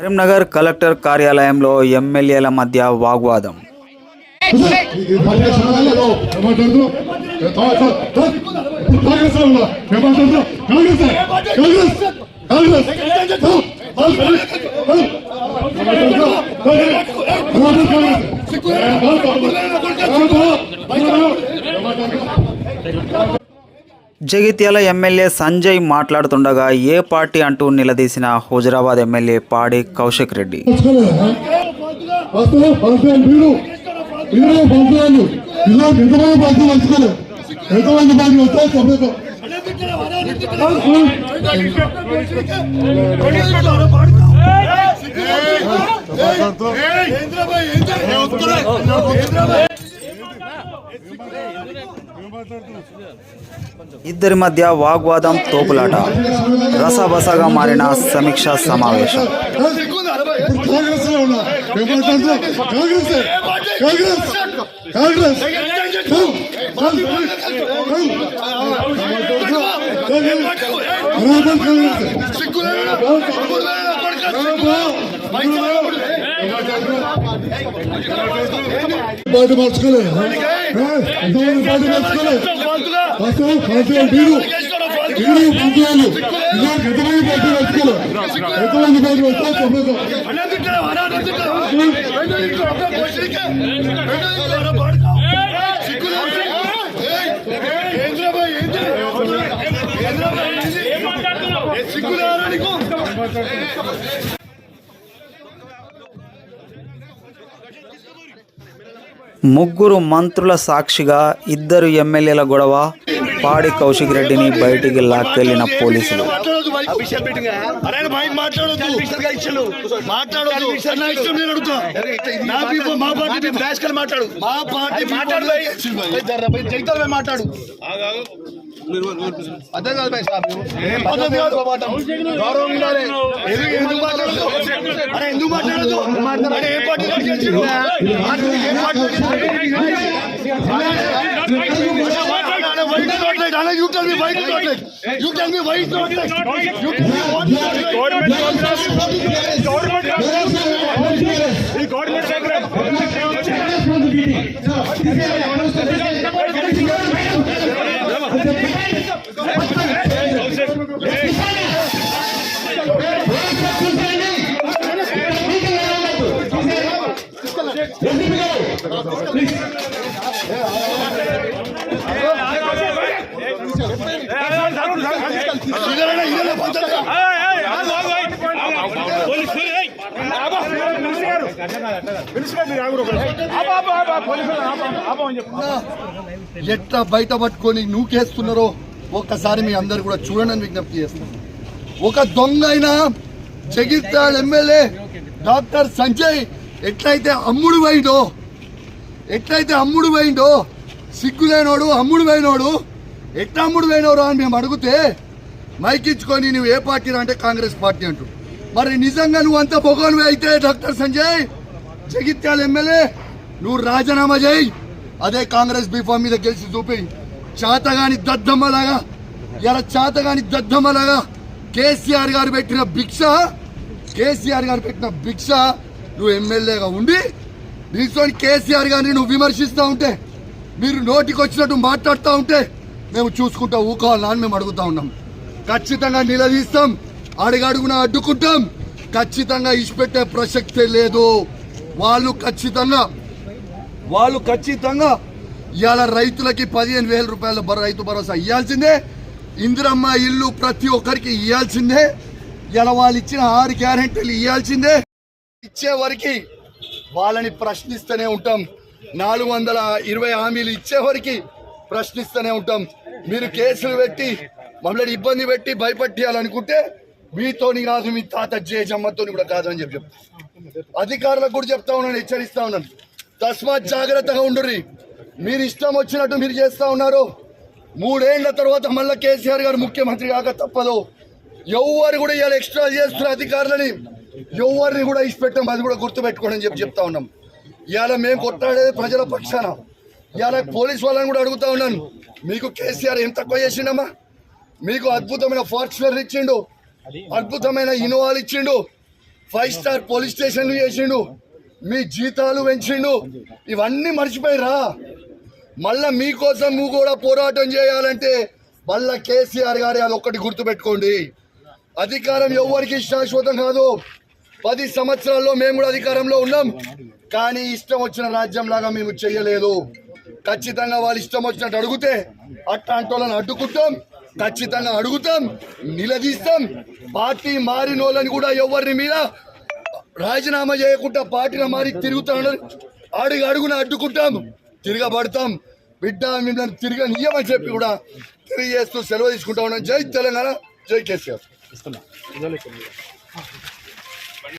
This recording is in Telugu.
కరీంనగర్ కలెక్టర్ కార్యాలయంలో ఎమ్మెల్యేల మధ్య వాగ్వాదం. జగిత్యాల ఎమ్మెల్యే సంజయ్ మాట్లాడుతుండగా ఏ పార్టీ అంటూ నిలదీసిన హుజరాబాద్ ఎమ్మెల్యే పాడి కౌశిక్ రెడ్డి ఇద్దరి మధ్య వాగ్వాదం తోపులాట రసబసగా మారిన సమీక్ష సమావేశం కాంగ్రెస్ లో పార్టీ మార్చుకోలేదు ఎంతమంది పార్టీ మార్చుకోలేదు ఫస్ట్ ఫస్ట్ మీరు మీరు పంచాయలు ఎంతమంది పార్టీ మార్చుకోలేదు ఎంతమంది పార్టీ ముగ్గురు మంత్రుల సాక్షిగా ఇద్దరు ఎమ్మెల్యేల గొడవ పాడి కౌశిక్ రెడ్డిని బయటికి లాక్కెళ్ళిన పోలీసులు. మాట్లాడు. మా పార్టీ మాట్లాడు భాయ్ జైతాల్ భాయ్ మాట్లాడు అర్థం కాదు భాయ్ సాబ్ ఏం పద్ధతి కాదు గౌరవం ఉండాలి ఎందుకు ఎందుకు మాట్లాడదు అరే ఎందుకు మాట్లాడదు అరే ఏ పార్టీ నుంచి ఎట్లా బయట పట్టుకొని నూకేస్తున్నారో ఒక్కసారి మీ అందరు కూడా చూడండి విజ్ఞప్తి చేస్తున్నాను. ఒక దొంగ అయినా జగిత్యాల ఎమ్మెల్యే డాక్టర్ సంజయ్ ఎట్లయితే అమ్ముడు పోయిండో ఎట్లయితే అమ్ముడు పోయిండో సిగ్గులేనోడు అమ్ముడు పోయినోడు ఎట్లా అమ్ముడు పోయినోరు అని మేము అడిగితే మైకిచ్చుకొని నువ్వు ఏ పార్టీ అంటే కాంగ్రెస్ పార్టీ అంటూ. మరి నిజంగా నువ్వు అంత పొగను అయితే డాక్టర్ సంజయ్ జగిత్యాల ఎమ్మెల్యే నువ్వు రాజీనామా చేయి. అదే కాంగ్రెస్ బీఫామ్ మీద గెలిచి చూపి చాతగాని దద్దమ్మలాగా ఇలా చాతగాని దద్దమ్మలాగా కేసీఆర్ గారు పెట్టిన భిక్ష కేసీఆర్ గారు పెట్టిన భిక్ష నువ్వు ఎమ్మెల్యేగా ఉండి దీంతో కేసీఆర్ గారిని నువ్వు విమర్శిస్తూ ఉంటే మీరు నోటికి వచ్చినట్టు మాట్లాడుతూ ఉంటే మేము చూసుకుంటా ఊకోవాలా అని మేము అడుగుతా ఉన్నాం. ఖచ్చితంగా నిలదీస్తాం అడుగడుగున అడ్డుకుంటాం. ఖచ్చితంగా ఇచ్చిపెట్టే ప్రసక్తే లేదు. వాళ్ళు ఖచ్చితంగా వాళ్ళు ఖచ్చితంగా ఇవాళ రైతులకి పదిహేను వేల రూపాయల రైతు భరోసా ఇవ్వాల్సిందే ఇందిరమ్మ ఇల్లు ప్రతి ఒక్కరికి ఇవ్వాల్సిందే ఇలా వాళ్ళు ఇచ్చిన ఆరు గ్యారెంటీలు ఇవ్వాల్సిందే ఇచ్చే వరకు వాళ్ళని ప్రశ్నిస్తూనే ఉంటాం. నాలుగు వందల ఇరవై హామీలు ఇచ్చేవరకు ప్రశ్నిస్తూనే ఉంటాం. మీరు కేసులు పెట్టి మమ్మల్ని ఇబ్బంది పెట్టి భయపెట్టియాలనుకుంటే మీతోని కాదు మీ తాత జయజమ్మతోని కూడా కాదని చెప్పి అధికారులకు కూడా చెప్తా ఉన్నాను హెచ్చరిస్తా ఉన్నాను. తస్మాత్ జాగ్రత్తగా ఉండుర్రి. మీరు ఇష్టం వచ్చినట్టు మీరు చేస్తా ఉన్నారు. మూడేళ్ళ తర్వాత మళ్ళీ కేసీఆర్ గారు ముఖ్యమంత్రి కాక తప్పదు. ఎవరు కూడా ఇవాళ ఎక్స్ట్రా చేస్తున్న అధికారులని. ఎవరిని కూడా ఇచ్చిపెట్టాం అది కూడా గుర్తుపెట్టుకోండి అని చెప్పి చెప్తా ఉన్నాం. ఇవాళ మేము కొట్టాడేది ప్రజల పక్షాన. ఇవాళ పోలీస్ వాళ్ళని కూడా అడుగుతా ఉన్నాను. మీకు కేసీఆర్ ఏం తక్కువ చేసిండమ్మా? మీకు అద్భుతమైన ఫార్చునర్ ఇచ్చిండు అద్భుతమైన ఇనోవాలు ఇచ్చిండు ఫైవ్ స్టార్ పోలీస్ స్టేషన్లు చేసిండు మీ జీతాలు పెంచిండు. ఇవన్నీ మర్చిపోయిరా మళ్ళా మీకోసం నువ్వు కూడా పోరాటం చేయాలంటే మళ్ళా కేసీఆర్ గారి అది ఒక్కటి గుర్తుపెట్టుకోండి. అధికారం ఎవరికి శాశ్వతం కాదు. పది సంవత్సరాల్లో మేము కూడా అధికారంలో ఉన్నాం. కానీ ఇష్టం వచ్చిన రాజ్యం లాగా మేము చెయ్యలేదు ఖచ్చితంగా వాళ్ళు ఇష్టం వచ్చినట్టు అడిగితే అట్లాంటి అడ్డుకుంటాం. ఖచ్చితంగా అడుగుతాం. నిలదీస్తాం. పార్టీ మారిన వాళ్ళని కూడా ఎవరిని మీద రాజీనామా చేయకుండా పార్టీని మారి తిరుగుతాడు అడుగు అడుగున అడ్డుకుంటాం. తిరగబడతాం. బిడ్డ మిమ్మల్ని తిరగనియమని చెప్పి కూడా తిరిగి చేస్తూ సెలవు తీసుకుంటా ఉన్నాం. జై తెలంగాణ. జై కేసీఆర్.